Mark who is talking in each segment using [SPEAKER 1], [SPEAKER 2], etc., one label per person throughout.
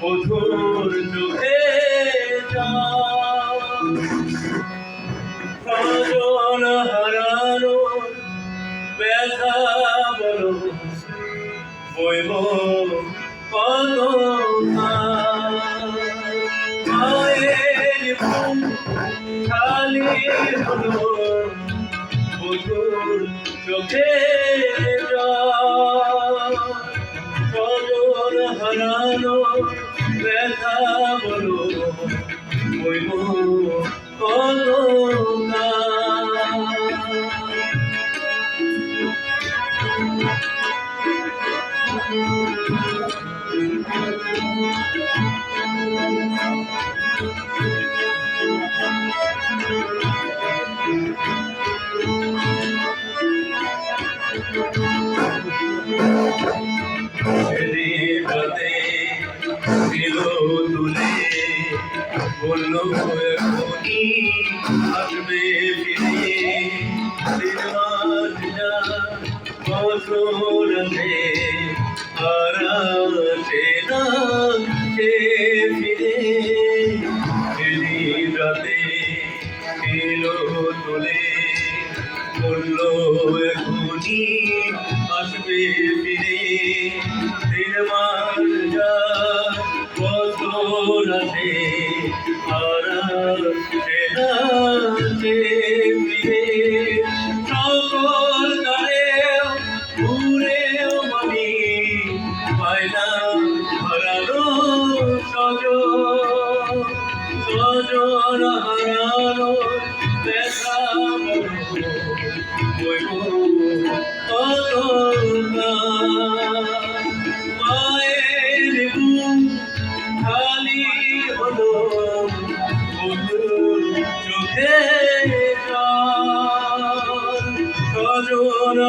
[SPEAKER 1] মধুর চোখে সজন হারানো ব্যথা বলো। বইব কত খালি হলো মধুর চোখে সজন বইব কত বলল এখনই আসবে ফিরে দিন মাস যা বছর আছে আর আসে না সে ফিরে সেদিন রাতে দিল তুলে বলল এখনই আসবে ফিরে। সজন হারানো দেখা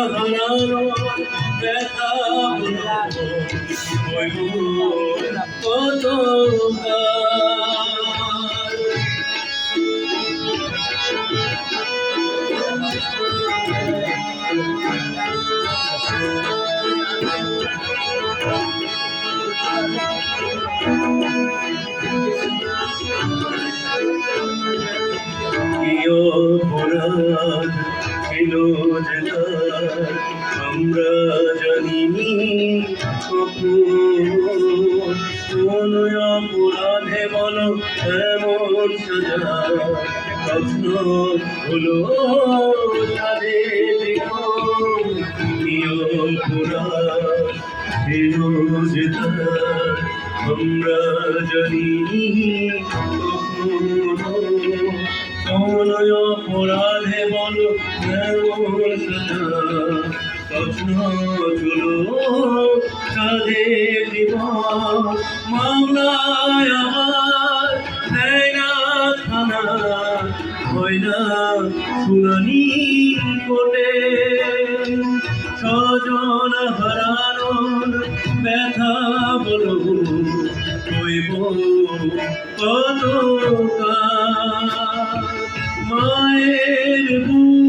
[SPEAKER 1] হারানো ব্যথা কত ছিল কোন অপরাধে বলো এমন সাজা প্রশ্ন হলো তাদের আমরা জানিনি কখনো কোন অপরাধে বল এমন চলো জীবন মামলায় আমার হয় না শুনানি কোটে স্বজন ব্যথা বলো হইব কত মায়ের বুক